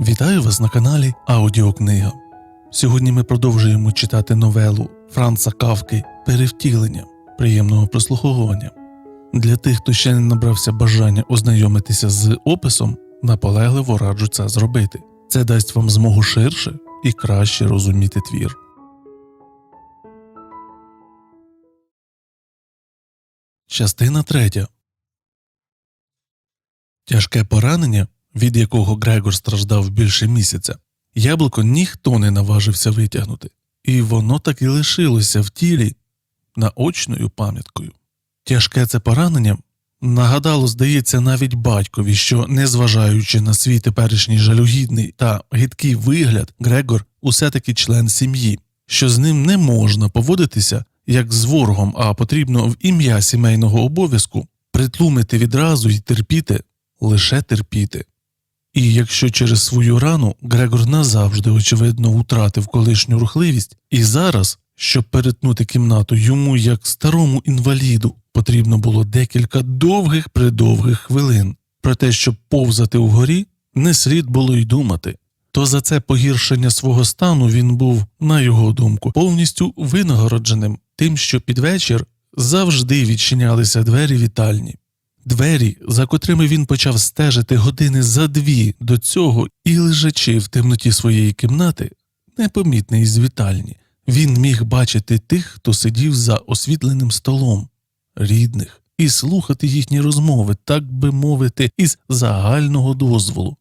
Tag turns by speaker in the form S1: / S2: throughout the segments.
S1: Вітаю вас на каналі Аудіокнига. Сьогодні ми продовжуємо читати новелу Франца Кавки Перевтілення приємного прослуховування. Для тих, хто ще не набрався бажання ознайомитися з описом, наполегливо раджу це зробити. Це дасть вам змогу ширше і краще розуміти твір. Частина третя. Тяжке поранення, від якого Грегор страждав більше місяця, яблуко ніхто не наважився витягнути, і воно так і лишилося в тілі наочною пам'яткою. Тяжке це поранення нагадало, здається, навіть батькові, що, незважаючи на свій теперішній жалюгідний та гидкий вигляд, Грегор усе таки член сім'ї, що з ним не можна поводитися як з ворогом, а потрібно в ім'я сімейного обов'язку притлумити відразу і терпіти, лише терпіти. І якщо через свою рану Грегор назавжди, очевидно, втратив колишню рухливість, і зараз, щоб перетнути кімнату, йому, як старому інваліду, потрібно було декілька довгих придовгих хвилин. Про те, щоб повзати вгорі, не слід було й думати. То за це погіршення свого стану він був, на його думку, повністю винагородженим тим, що під вечір завжди відчинялися двері вітальні. Двері, за котрими він почав стежити години за дві до цього і лежачи в темноті своєї кімнати, непомітний із вітальні, він міг бачити тих, хто сидів за освітленим столом, рідних, і слухати їхні розмови, так би мовити, із загального дозволу,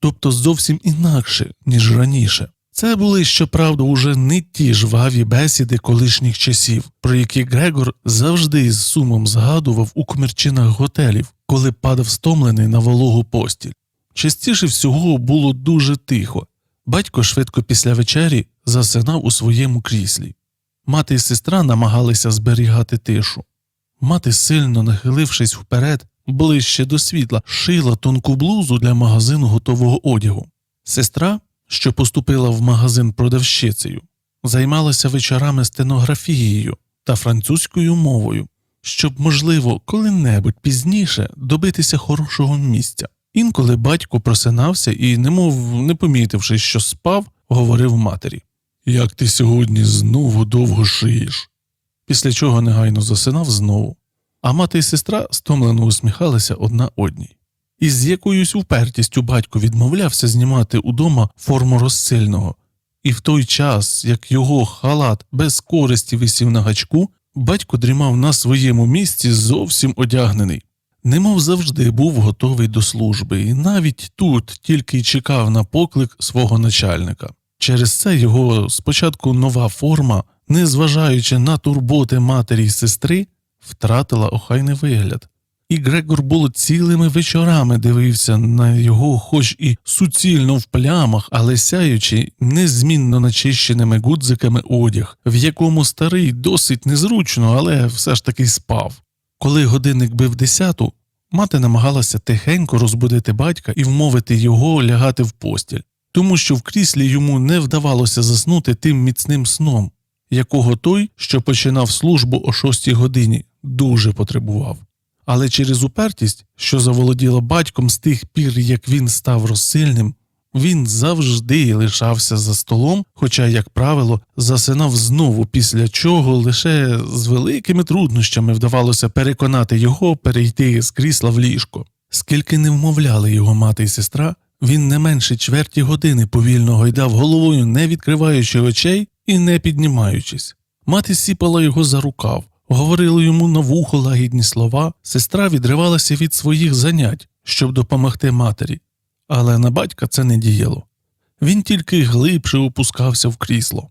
S1: тобто зовсім інакше, ніж раніше. Це були, щоправда, уже не ті жваві бесіди колишніх часів, про які Грегор завжди з сумом згадував у комірчинах готелів, коли падав стомлений на вологу постіль. Частіше всього було дуже тихо. Батько швидко після вечері засинав у своєму кріслі. Мати і сестра намагалися зберігати тишу. Мати, сильно нахилившись вперед, ближче до світла, шила тонку блузу для магазину готового одягу. Сестра що поступила в магазин продавщицею, займалася вечорами стенографією та французькою мовою, щоб, можливо, коли-небудь пізніше добитися хорошого місця. Інколи батько просинався і, немов не помітивши, що спав, говорив матері Як ти сьогодні знову довго шиєш? Після чого негайно засинав знову. А мати і сестра стомлено усміхалися одна одній і з якоюсь упертістю батько відмовлявся знімати удома форму розсильного, і в той час, як його халат без користі висів на гачку, батько дрімав на своєму місці зовсім одягнений. Немов завжди був готовий до служби, і навіть тут тільки й чекав на поклик свого начальника. Через це його спочатку нова форма, незважаючи на турботи матері й сестри, втратила охайний вигляд і Грегор було цілими вечорами дивився на його, хоч і суцільно в плямах, але сяючи незмінно начищеними гудзиками одяг, в якому старий досить незручно, але все ж таки спав. Коли годинник бив десяту, мати намагалася тихенько розбудити батька і вмовити його лягати в постіль, тому що в кріслі йому не вдавалося заснути тим міцним сном, якого той, що починав службу о шостій годині, дуже потребував але через упертість, що заволоділа батьком з тих пір, як він став розсильним, він завжди лишався за столом, хоча, як правило, засинав знову, після чого лише з великими труднощами вдавалося переконати його перейти з крісла в ліжко. Скільки не вмовляли його мати і сестра, він не менше чверті години повільно гойдав головою, не відкриваючи очей і не піднімаючись. Мати сіпала його за рукав, говорили йому на вухо лагідні слова, сестра відривалася від своїх занять, щоб допомогти матері, але на батька це не діяло. Він тільки глибше опускався в крісло.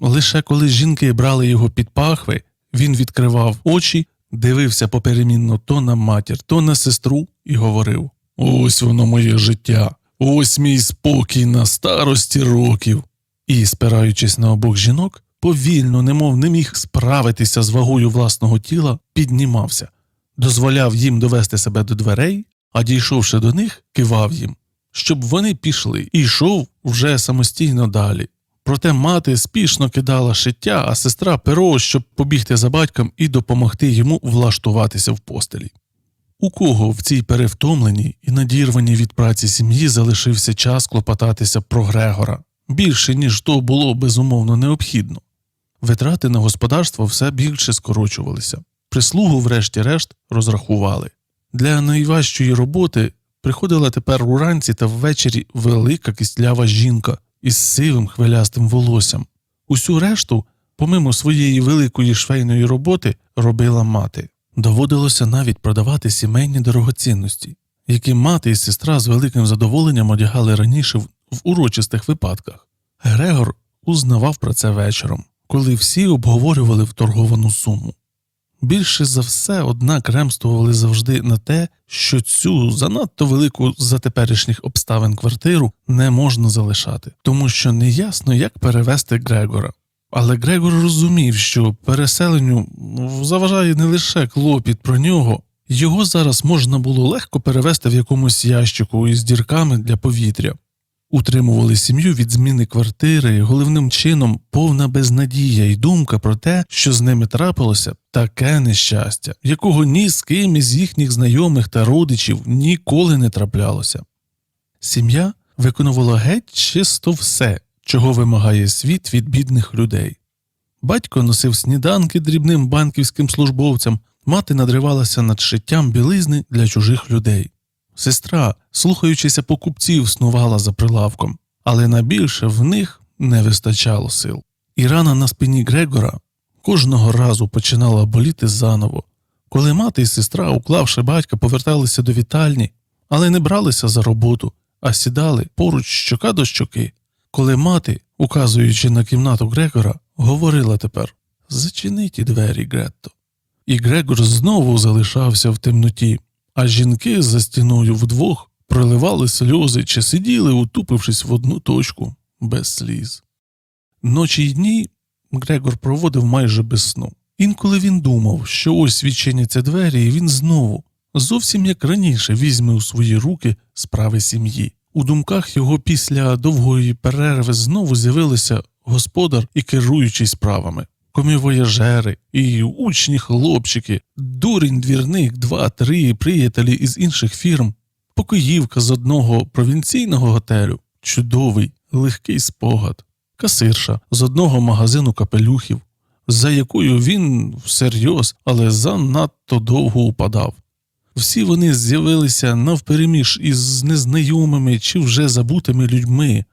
S1: Лише коли жінки брали його під пахви, він відкривав очі, дивився поперемінно то на матір, то на сестру і говорив Ось воно моє життя, ось мій спокій на старості років. І, спираючись на обох жінок, повільно, немов не міг справитися з вагою власного тіла, піднімався, дозволяв їм довести себе до дверей, а дійшовши до них, кивав їм, щоб вони пішли, і йшов вже самостійно далі. Проте мати спішно кидала шиття, а сестра перо, щоб побігти за батьком і допомогти йому влаштуватися в постелі. У кого в цій перевтомленій і надірваній від праці сім'ї залишився час клопотатися про Грегора більше, ніж то було безумовно необхідно. Витрати на господарство все більше скорочувалися. Прислугу, врешті-решт, розрахували. Для найважчої роботи приходила тепер уранці та ввечері велика кістлява жінка із сивим хвилястим волоссям. Усю решту, помимо своєї великої швейної роботи, робила мати. Доводилося навіть продавати сімейні дорогоцінності, які мати і сестра з великим задоволенням одягали раніше в, урочистих випадках. Грегор узнавав про це вечором, коли всі обговорювали вторговану суму. Більше за все, однак, ремствували завжди на те, що цю занадто велику за теперішніх обставин квартиру не можна залишати, тому що неясно, як перевести Грегора. Але Грегор розумів, що переселенню заважає не лише клопіт про нього, його зараз можна було легко перевести в якомусь ящику із дірками для повітря. Утримували сім'ю від зміни квартири, головним чином повна безнадія і думка про те, що з ними трапилося таке нещастя, якого ні з ким із їхніх знайомих та родичів ніколи не траплялося. Сім'я виконувала геть чисто все, чого вимагає світ від бідних людей. Батько носив сніданки дрібним банківським службовцям, мати надривалася над шиттям білизни для чужих людей. Сестра, слухаючися покупців, снувала за прилавком, але найбільше в них не вистачало сил. І рана на спині Грегора кожного разу починала боліти заново, коли мати і сестра, уклавши батька, поверталися до вітальні, але не бралися за роботу, а сідали поруч щока до щоки. Коли мати, указуючи на кімнату Грегора, говорила тепер Зачини ті двері, Гретто. І Грегор знову залишався в темноті, а жінки за стіною вдвох проливали сльози чи сиділи, утупившись в одну точку без сліз. Ночі й дні Грегор проводив майже без сну. Інколи він думав, що ось відчиняться двері, і він знову, зовсім як раніше, візьме у свої руки справи сім'ї. У думках його після довгої перерви знову з'явилися господар і керуючий справами, комівояжери і учні хлопчики, дурень двірник, два-три приятелі із інших фірм, покоївка з одного провінційного готелю, чудовий, легкий спогад, касирша з одного магазину капелюхів, за якою він всерйоз, але занадто довго упадав. Всі вони з'явилися навпереміж із незнайомими чи вже забутими людьми,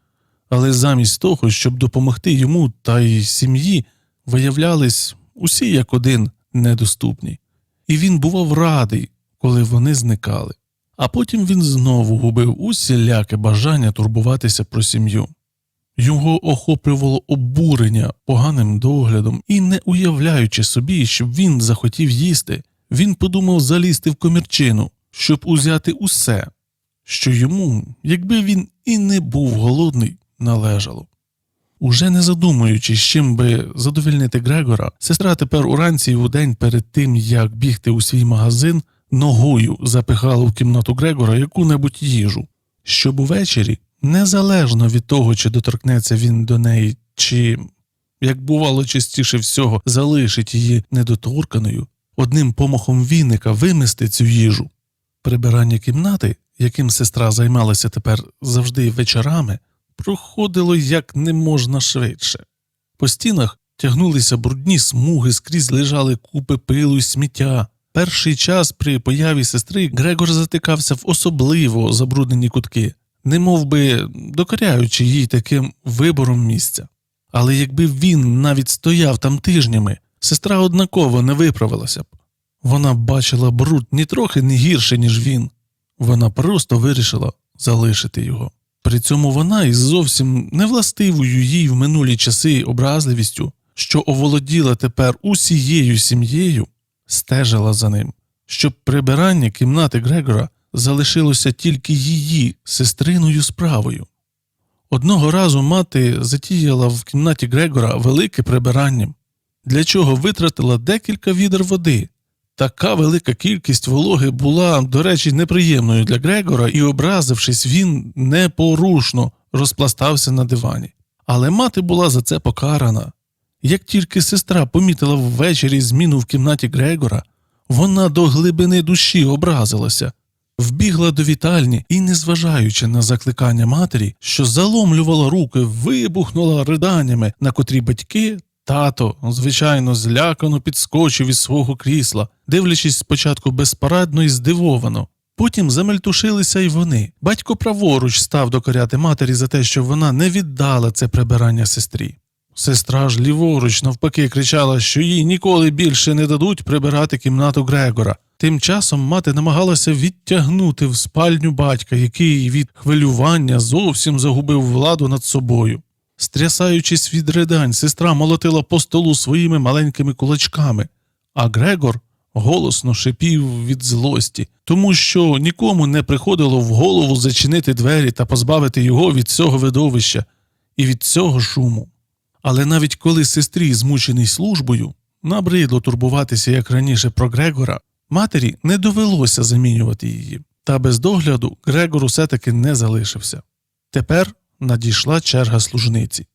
S1: але замість того, щоб допомогти йому та й сім'ї, виявлялись усі як один недоступні, і він бував радий, коли вони зникали. А потім він знову губив усіляке бажання турбуватися про сім'ю. Його охоплювало обурення поганим доглядом і, не уявляючи собі, щоб він захотів їсти, він подумав залізти в комірчину, щоб узяти усе, що йому, якби він і не був голодний, належало. Уже не задумуючись, чим би задовільнити Грегора, сестра тепер уранці і удень перед тим, як бігти у свій магазин, ногою запихала в кімнату Грегора яку-небудь їжу, щоб увечері, незалежно від того, чи доторкнеться він до неї, чи, як бувало частіше всього, залишить її недоторканою, одним помахом віника вимести цю їжу. Прибирання кімнати, яким сестра займалася тепер завжди вечорами, проходило як не можна швидше. По стінах тягнулися брудні смуги, скрізь лежали купи пилу й сміття. Перший час при появі сестри Грегор затикався в особливо забруднені кутки, немов би докоряючи їй таким вибором місця. Але якби він навіть стояв там тижнями, сестра однаково не виправилася б. Вона бачила бруд нітрохи не гірше, ніж він. Вона просто вирішила залишити його. При цьому вона із зовсім невластивою їй в минулі часи образливістю, що оволоділа тепер усією сім'єю, стежила за ним, щоб прибирання кімнати Грегора залишилося тільки її сестриною справою. Одного разу мати затіяла в кімнаті Грегора велике прибирання, для чого витратила декілька відер води. Така велика кількість вологи була, до речі, неприємною для Грегора, і, образившись, він непорушно розпластався на дивані. Але мати була за це покарана. Як тільки сестра помітила ввечері зміну в кімнаті Грегора, Вона до глибини душі образилася, вбігла до вітальні і, незважаючи на закликання матері, що заломлювала руки, вибухнула риданнями, на котрі батьки, тато, звичайно, злякано підскочив із свого крісла, дивлячись спочатку безпорадно і здивовано. Потім замельтушилися й вони. Батько праворуч став докоряти матері за те, що вона не віддала це прибирання сестрі. Сестра ж ліворуч навпаки кричала, що їй ніколи більше не дадуть прибирати кімнату Грегора. Тим часом мати намагалася відтягнути в спальню батька, який від хвилювання зовсім загубив владу над собою. Стрясаючись від ридань, сестра молотила по столу своїми маленькими кулачками, а Грегор голосно шипів від злості, тому що нікому не приходило в голову зачинити двері та позбавити його від цього видовища і від цього шуму. Але навіть коли сестрі, змучений службою, набридло турбуватися як раніше про Грегора, матері не довелося замінювати її, та без догляду Грегор усе таки не залишився. Тепер надійшла черга служниці.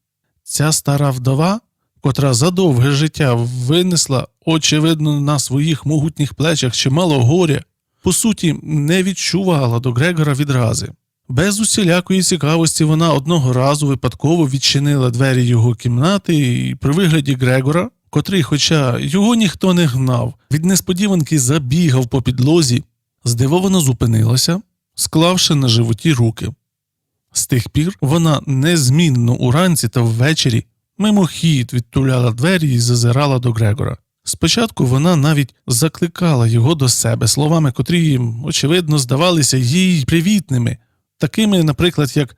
S1: Ця стара вдова, котра за довге життя винесла, очевидно, на своїх могутніх плечах чимало горя, по суті, не відчувала до Грегора відрази. Без усілякої цікавості вона одного разу випадково відчинила двері його кімнати і при вигляді Грегора, котрий, хоча його ніхто не гнав, від несподіванки забігав по підлозі, здивовано зупинилася, склавши на животі руки. З тих пір вона незмінно уранці та ввечері мимохід відтуляла двері і зазирала до Грегора. Спочатку вона навіть закликала його до себе словами, котрі, очевидно, здавалися їй привітними, такими, наприклад, як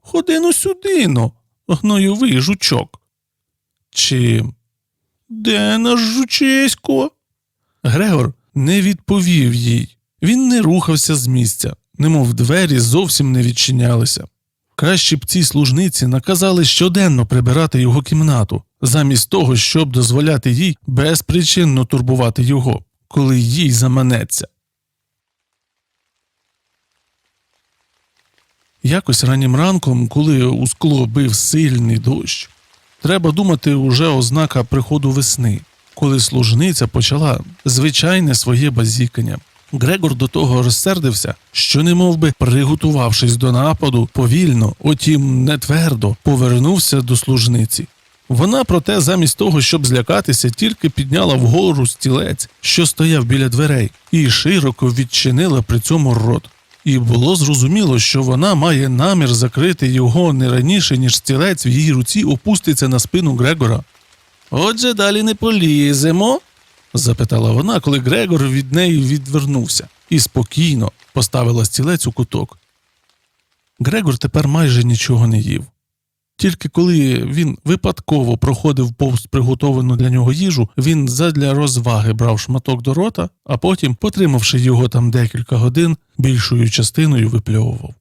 S1: Ходино сюдино, гнойовий жучок. Чи Де наш жучисько? Грегор не відповів їй. Він не рухався з місця, немов двері зовсім не відчинялися. Краще б ці служниці наказали щоденно прибирати його кімнату, замість того, щоб дозволяти їй безпричинно турбувати його, коли їй заманеться. Якось раннім ранком, коли у скло бив сильний дощ, треба думати уже ознака приходу весни, коли служниця почала звичайне своє базікання. Грегор до того розсердився, що, немов би приготувавшись до нападу, повільно, отім не твердо, повернувся до служниці. Вона, проте, замість того, щоб злякатися, тільки підняла вгору стілець, що стояв біля дверей, і широко відчинила при цьому рот. І було зрозуміло, що вона має намір закрити його не раніше, ніж стілець в її руці опуститься на спину Грегора. Отже, далі не поліземо, запитала вона, коли Грегор від неї відвернувся, і спокійно поставила стілець у куток. Грегор тепер майже нічого не їв. Тільки коли він випадково проходив повз приготовану для нього їжу, він задля розваги брав шматок до рота, а потім, потримавши його там декілька годин, більшою частиною випльовував.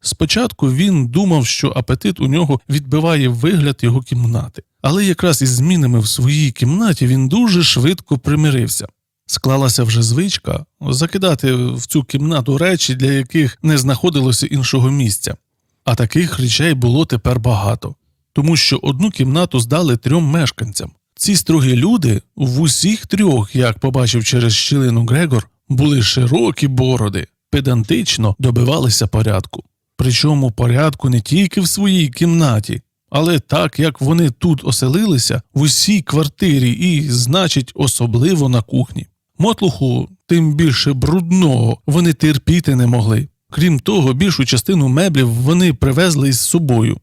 S1: Спочатку він думав, що апетит у нього відбиває вигляд його кімнати, але якраз із змінами в своїй кімнаті він дуже швидко примирився. Склалася вже звичка закидати в цю кімнату речі, для яких не знаходилося іншого місця. А таких речей було тепер багато, тому що одну кімнату здали трьом мешканцям. Ці строгі люди в усіх трьох, як побачив через щілину Грегор, були широкі бороди, педантично добивалися порядку. Причому порядку не тільки в своїй кімнаті, але так як вони тут оселилися в усій квартирі і, значить, особливо на кухні. Мотлуху, тим більше брудного, вони терпіти не могли. Крім того, більшу частину меблів вони привезли із собою.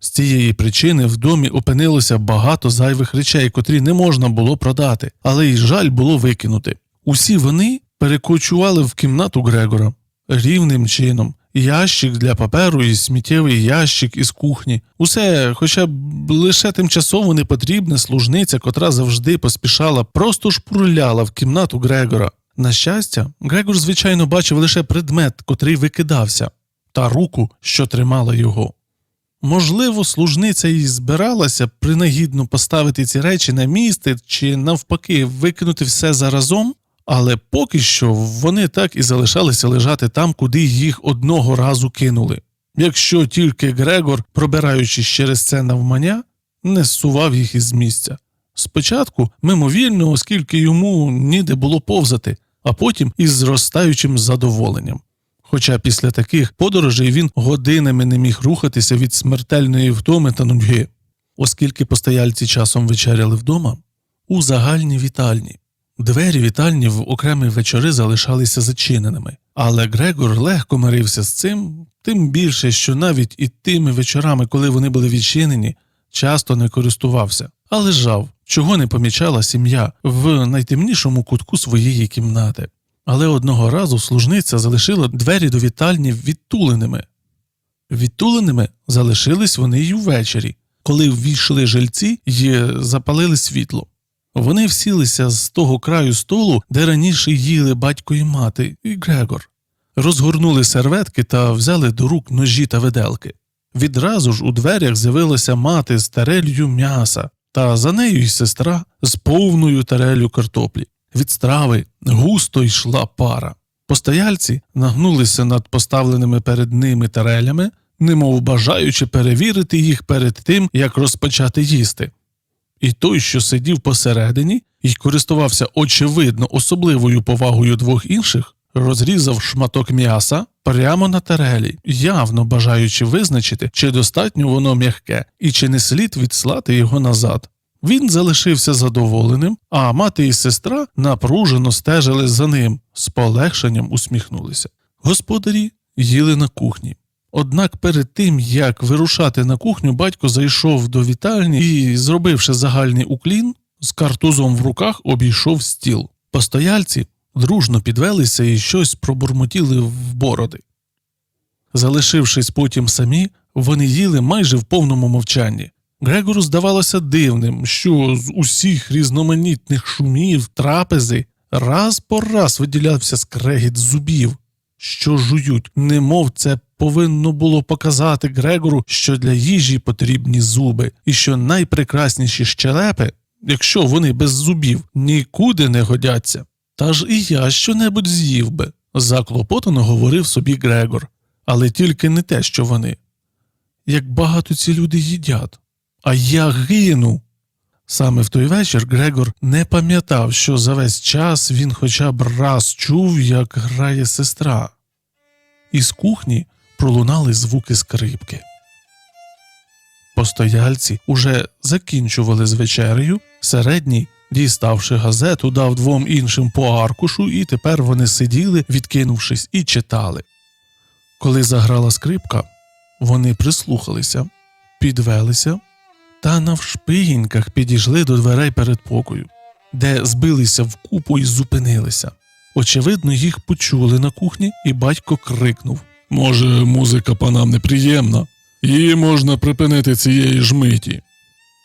S1: З цієї причини в домі опинилося багато зайвих речей, котрі не можна було продати, але й жаль було викинути. Усі вони перекочували в кімнату Грегора рівним чином. Ящик для паперу і сміттєвий ящик із кухні. Усе, хоча б лише тимчасово непотрібна служниця, котра завжди поспішала, просто шпурляла в кімнату Грегора. На щастя, Грегор, звичайно, бачив лише предмет, котрий викидався, та руку, що тримала його. Можливо, служниця і збиралася принагідно поставити ці речі на місце чи, навпаки, викинути все заразом, але поки що вони так і залишалися лежати там, куди їх одного разу кинули. Якщо тільки Грегор, пробираючись через це навмання, не зсував їх із місця. Спочатку мимовільно, оскільки йому ніде було повзати, а потім із зростаючим задоволенням. Хоча після таких подорожей він годинами не міг рухатися від смертельної втоми та нудьги, оскільки постояльці часом вечеряли вдома у загальній вітальні. Двері вітальні в окремі вечори залишалися зачиненими, але Грегор легко мирився з цим, тим більше, що навіть і тими вечорами, коли вони були відчинені, часто не користувався, а лежав, чого не помічала сім'я в найтемнішому кутку своєї кімнати. Але одного разу служниця залишила двері до вітальні відтуленими. Відтуленими залишились вони й увечері, коли ввійшли жильці й запалили світло. Вони всілися з того краю столу, де раніше їли батько і мати, і Грегор. Розгорнули серветки та взяли до рук ножі та виделки. Відразу ж у дверях з'явилася мати з тарелью м'яса, та за нею й сестра з повною тарелью картоплі. Від страви густо йшла пара. Постояльці нагнулися над поставленими перед ними тарелями, немов бажаючи перевірити їх перед тим, як розпочати їсти. І той, що сидів посередині і користувався очевидно особливою повагою двох інших, розрізав шматок м'яса прямо на тарелі, явно бажаючи визначити, чи достатньо воно м'яке і чи не слід відслати його назад. Він залишився задоволеним, а мати і сестра напружено стежили за ним, з полегшенням усміхнулися. Господарі їли на кухні. Однак перед тим, як вирушати на кухню, батько зайшов до вітальні і, зробивши загальний уклін, з картузом в руках обійшов стіл. Постояльці дружно підвелися і щось пробурмотіли в бороди. Залишившись потім самі, вони їли майже в повному мовчанні. Грегору здавалося дивним, що з усіх різноманітних шумів, трапези раз по раз виділявся скрегіт зубів, що жують, немов це повинно було показати Грегору, що для їжі потрібні зуби, і що найпрекрасніші щелепи, якщо вони без зубів, нікуди не годяться. Та ж і я щонебудь з'їв би, заклопотано говорив собі Грегор, але тільки не те, що вони. Як багато ці люди їдять, а я гину. Саме в той вечір Грегор не пам'ятав, що за весь час він хоча б раз чув, як грає сестра. Із кухні пролунали звуки скрипки. Постояльці уже закінчували з вечерею, середній, діставши газету, дав двом іншим по аркушу, і тепер вони сиділи, відкинувшись, і читали. Коли заграла скрипка, вони прислухалися, підвелися та навшпигіньках підійшли до дверей передпокою, де збилися вкупу і зупинилися. Очевидно, їх почули на кухні, і батько крикнув Може, музика панам неприємна, її можна припинити цієї ж миті.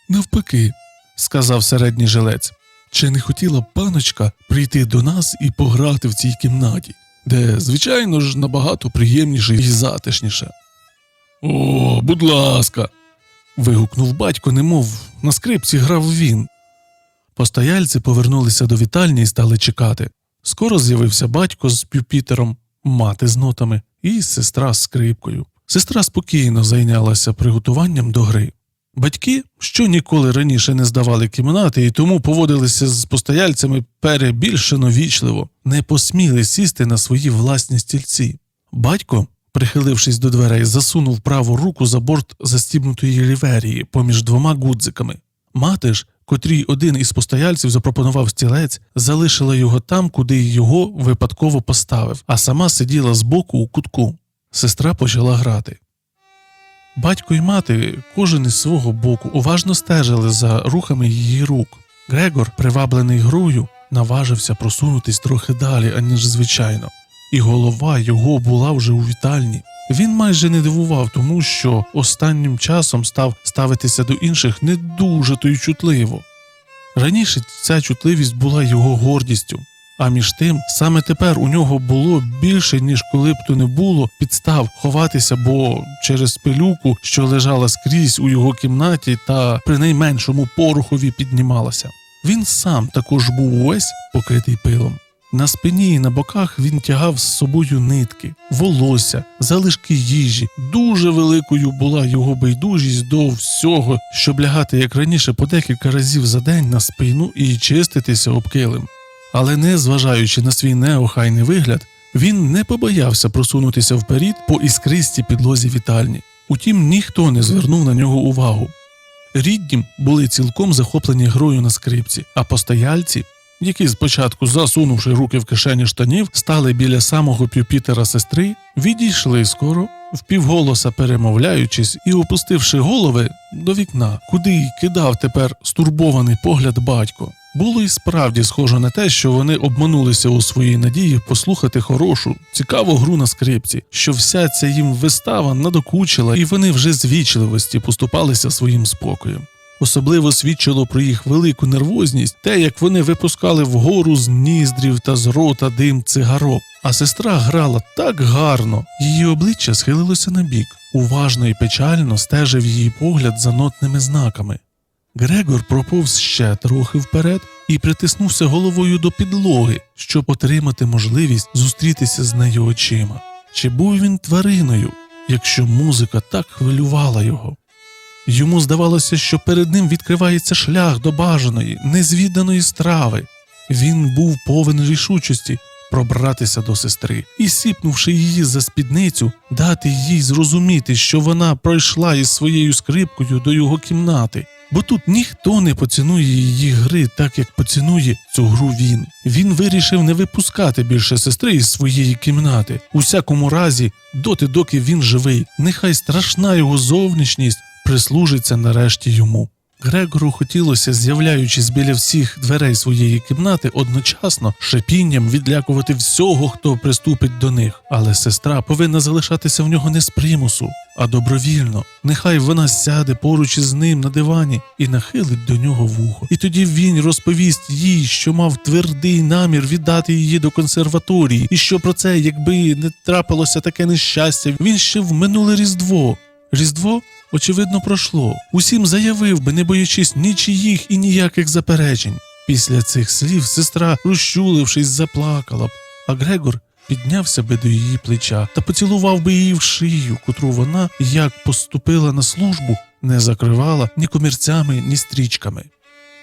S1: Навпаки, сказав середній жилець, чи не хотіла б паночка прийти до нас і пограти в цій кімнаті, де, звичайно ж, набагато приємніше і затишніше. О, будь ласка. Вигукнув батько, немов на скрипці грав він. Постояльці повернулися до вітальні і стали чекати. Скоро з'явився батько з пюпітером, мати з нотами і сестра з скрипкою. Сестра спокійно зайнялася приготуванням до гри. Батьки, що ніколи раніше не здавали кімнати і тому поводилися з постояльцями перебільшено вічливо, не посміли сісти на свої власні стільці. Батько, прихилившись до дверей, засунув праву руку за борт застібнутої ліверії поміж двома гудзиками. Мати ж, котрій один із постояльців запропонував стілець, залишила його там, куди його випадково поставив, а сама сиділа збоку у кутку. Сестра почала грати. Батько і мати, кожен із свого боку, уважно стежили за рухами її рук. Грегор, приваблений грою, наважився просунутись трохи далі, аніж звичайно, і голова його була вже у вітальні. Він майже не дивував тому, що останнім часом став ставитися до інших не дуже то й чутливо. Раніше ця чутливість була його гордістю, а між тим, саме тепер у нього було більше, ніж коли б то не було підстав ховатися, бо через пилюку, що лежала скрізь у його кімнаті та при найменшому порохові піднімалася. Він сам також був увесь покритий пилом. На спині і на боках він тягав з собою нитки, волосся, залишки їжі. Дуже великою була його байдужість до всього, щоб лягати як раніше по декілька разів за день на спину і чиститися об килим. Але не зважаючи на свій неохайний вигляд, він не побоявся просунутися вперед по іскристій підлозі вітальні. Утім, ніхто не звернув на нього увагу. Рідні були цілком захоплені грою на скрипці, а постояльці, які спочатку, засунувши руки в кишені штанів, стали біля самого пюпітера сестри, відійшли скоро, впівголоса перемовляючись і опустивши голови до вікна, куди й кидав тепер стурбований погляд батько. Було й справді схоже на те, що вони обманулися у своїй надії послухати хорошу, цікаву гру на скрипці, що вся ця їм вистава надокучила, і вони вже з вічливості поступалися своїм спокоєм. Особливо свідчило про їх велику нервозність те, як вони випускали вгору з ніздрів та з рота дим цигарок. А сестра грала так гарно, її обличчя схилилося на бік, уважно і печально стежив її погляд за нотними знаками. Грегор проповз ще трохи вперед і притиснувся головою до підлоги, щоб отримати можливість зустрітися з нею очима. Чи був він твариною, якщо музика так хвилювала його? Йому здавалося, що перед ним відкривається шлях до бажаної, незвіданої страви. Він був повен рішучості пробратися до сестри і, сіпнувши її за спідницю, дати їй зрозуміти, що вона пройшла із своєю скрипкою до його кімнати. Бо тут ніхто не поцінує її гри так, як поцінує цю гру він. Він вирішив не випускати більше сестри із своєї кімнати. У всякому разі, доти, доки він живий, нехай страшна його зовнішність прислужиться нарешті йому. Грегору хотілося, з'являючись біля всіх дверей своєї кімнати, одночасно шипінням відлякувати всього, хто приступить до них. Але сестра повинна залишатися в нього не з примусу, а добровільно. Нехай вона сяде поруч із ним на дивані і нахилить до нього вухо. І тоді він розповість їй, що мав твердий намір віддати її до консерваторії, і що про це, якби не трапилося таке нещастя, він ще в минуле різдво. Різдво очевидно, пройшло. Усім заявив би, не боячись нічиїх і ніяких заперечень. Після цих слів сестра, розчулившись, заплакала б, а Грегор піднявся би до її плеча та поцілував би її в шию, котру вона, як поступила на службу, не закривала ні комірцями, ні стрічками.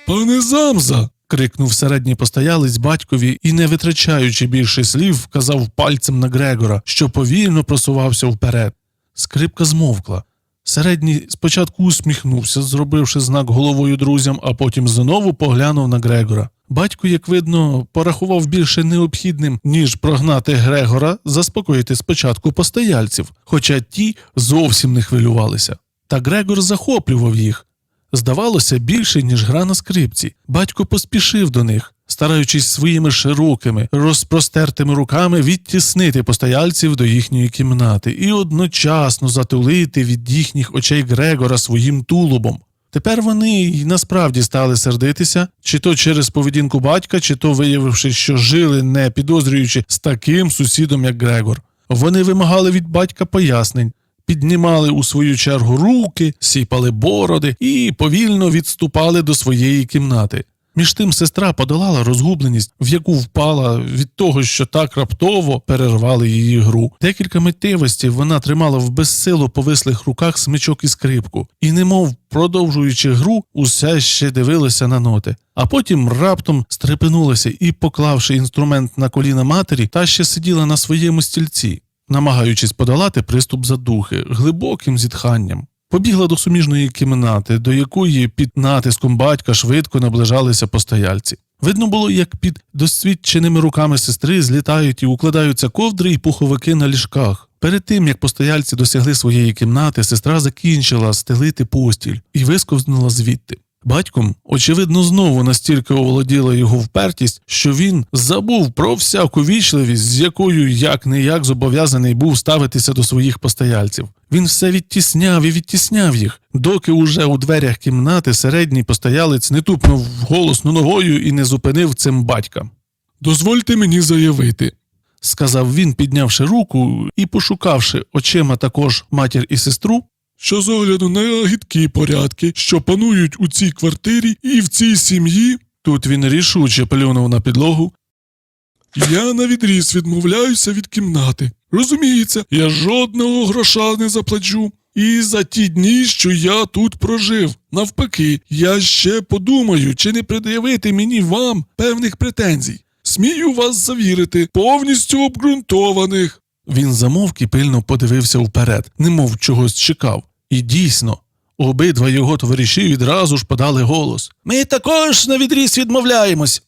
S1: Пане Замза. крикнув середній постоялець батькові і, не витрачаючи більше слів, вказав пальцем на Грегора, що повільно просувався вперед. Скрипка змовкла. Середній спочатку усміхнувся, зробивши знак головою друзям, а потім знову поглянув на Грегора. Батько, як видно, порахував більше необхідним, ніж прогнати Грегора, заспокоїти спочатку постояльців, хоча ті зовсім не хвилювалися. Та Грегор захоплював їх. Здавалося, більше, ніж гра на скрипці. Батько поспішив до них, стараючись своїми широкими, розпростертими руками відтіснити постояльців до їхньої кімнати і одночасно затулити від їхніх очей Грегора своїм тулубом. Тепер вони й насправді стали сердитися, чи то через поведінку батька, чи то виявивши, що жили, не підозрюючи з таким сусідом, як Грегор. Вони вимагали від батька пояснень, піднімали у свою чергу руки, сіпали бороди і повільно відступали до своєї кімнати. Між тим сестра подолала розгубленість, в яку впала від того, що так раптово перервали її гру. Декілька миттєвостей вона тримала в безсилу повислих руках смичок і скрипку, і, немов продовжуючи гру, усе ще дивилася на ноти. А потім раптом стрепенулася і, поклавши інструмент на коліна матері, та ще сиділа на своєму стільці, намагаючись подолати приступ задухи глибоким зітханням. Побігла до суміжної кімнати, до якої під натиском батька швидко наближалися постояльці. Видно було, як під досвідченими руками сестри злітають і укладаються ковдри і пуховики на ліжках. Перед тим як постояльці досягли своєї кімнати, сестра закінчила стелити постіль і висковзнула звідти. Батьком, очевидно, знову настільки оволоділа його впертість, що він забув про всяку вічливість, з якою як не як зобов'язаний був ставитися до своїх постояльців. Він все відтісняв і відтісняв їх, доки уже у дверях кімнати середній постоялець не тупнув голосно ногою і не зупинив цим батька. Дозвольте мені заявити, сказав він, піднявши руку і пошукавши очима також матір і сестру, що з огляду на гідкі порядки, що панують у цій квартирі і в цій сім'ї, тут він рішуче плюнув на підлогу.
S2: Я на відріз відмовляюся від кімнати. Розуміється, я жодного гроша не заплачу. І за ті дні, що я тут прожив. Навпаки, я ще подумаю, чи не пред'явити мені вам певних претензій. Смію вас завірити, повністю обґрунтованих.
S1: Він замовк і пильно подивився вперед, немов чогось чекав. І дійсно, обидва його товариші відразу ж подали голос. Ми також на відріз відмовляємось.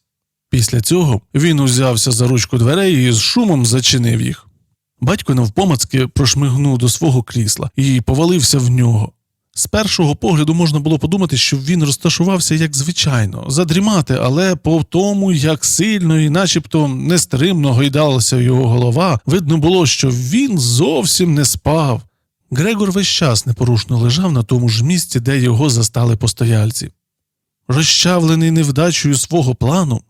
S1: Після цього він узявся за ручку дверей і з шумом зачинив їх. Батько навпомацки прошмигнув до свого крісла і повалився в нього. З першого погляду можна було подумати, що він розташувався як звичайно, задрімати, але по тому, як сильно і начебто нестримно гойдалася його голова, видно було, що він зовсім не спав. Грегор весь час непорушно лежав на тому ж місці, де його застали постояльці. Розчавлений невдачею свого плану,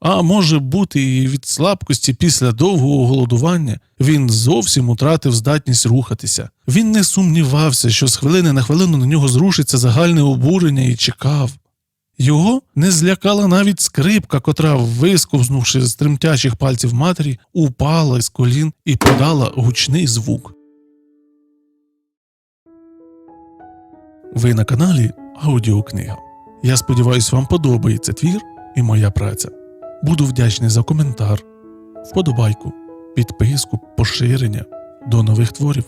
S1: а може бути і від слабкості після довгого голодування, він зовсім утратив здатність рухатися. Він не сумнівався, що з хвилини на хвилину на нього зрушиться загальне обурення і чекав. Його не злякала навіть скрипка, котра, висковзнувши з тремтячих пальців матері, упала з колін і подала гучний звук. Ви на каналі Аудіокнига. Я сподіваюся, вам подобається твір і моя праця. Буду вдячний за коментар, вподобайку, підписку, поширення. До нових творів.